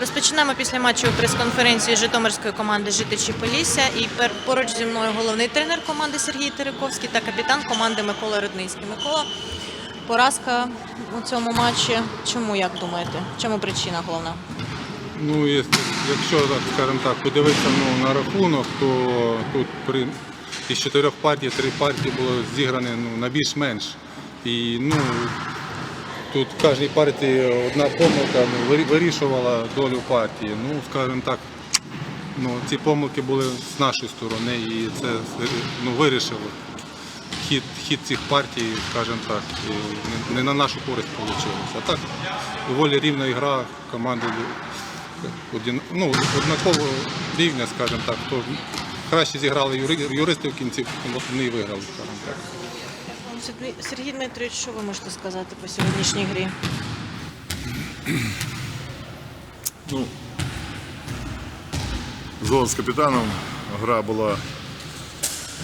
Розпочинаємо після матчу прес-конференції Житомирської команди Житичі Полісся. І поруч зі мною головний тренер команди Сергій Терековський та капітан команди Микола Рудницький. Микола, поразка у цьому матчі. Чому як думаєте? Чому причина головна? Ну, якщо скажімо так, подивитися ну, на рахунок, то тут при із чотирьох партій три партії було зіграні ну, на більш-менш. І ну, тут в кожній партії одна помилка ну, вирішувала долю партії. Ну, скажімо так, ну, ці помилки були з нашої сторони і це ну, вирішило хід, хід цих партій, скажімо так, не, на нашу користь вийшло. А так, доволі рівна гра команди ну, однаково рівня, скажімо так. То краще зіграли юристи в кінці, вони і виграли, скажімо так. Сергій- Дмитрович, що ви можете сказати по сьогоднішній грі? Ну, згодом з капітаном гра була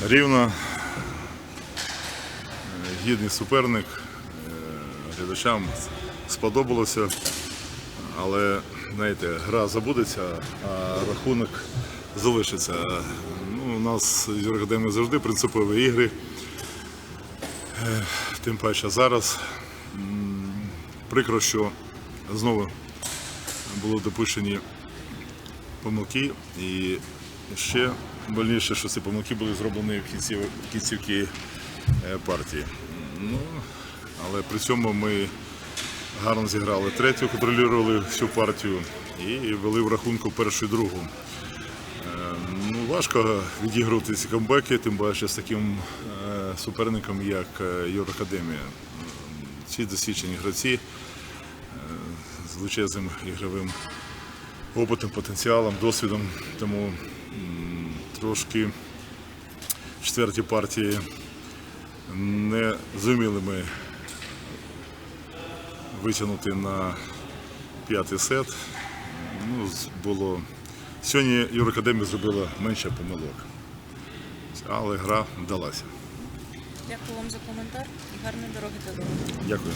рівна, гідний суперник, е, глядачам сподобалося, але знаєте, гра забудеться, а рахунок залишиться. Ну, у нас з Юргадеми завжди принципові ігри. Е, Тим паче зараз прикро, що знову були допущені помилки, і ще больніше, що ці помилки були зроблені в кінці, кінцівки е, партії. Ну, але при цьому ми гарно зіграли третю, контролювали всю партію і вели в рахунку першу і другу. Е, важко відігрувати ці камбеки, тим більше з таким е, суперником, як е, Юракадемія. Ці досвідчені гравці з величезним ігровим опитом, потенціалом, досвідом. Тому трошки в четвертій партії не зуміли ми витягнути на п'ятий сет. Ну, було... Сьогодні Юракадемія зробила менше помилок, але гра вдалася. Дякую вам за коментар і гарної дороги додому. Дякую.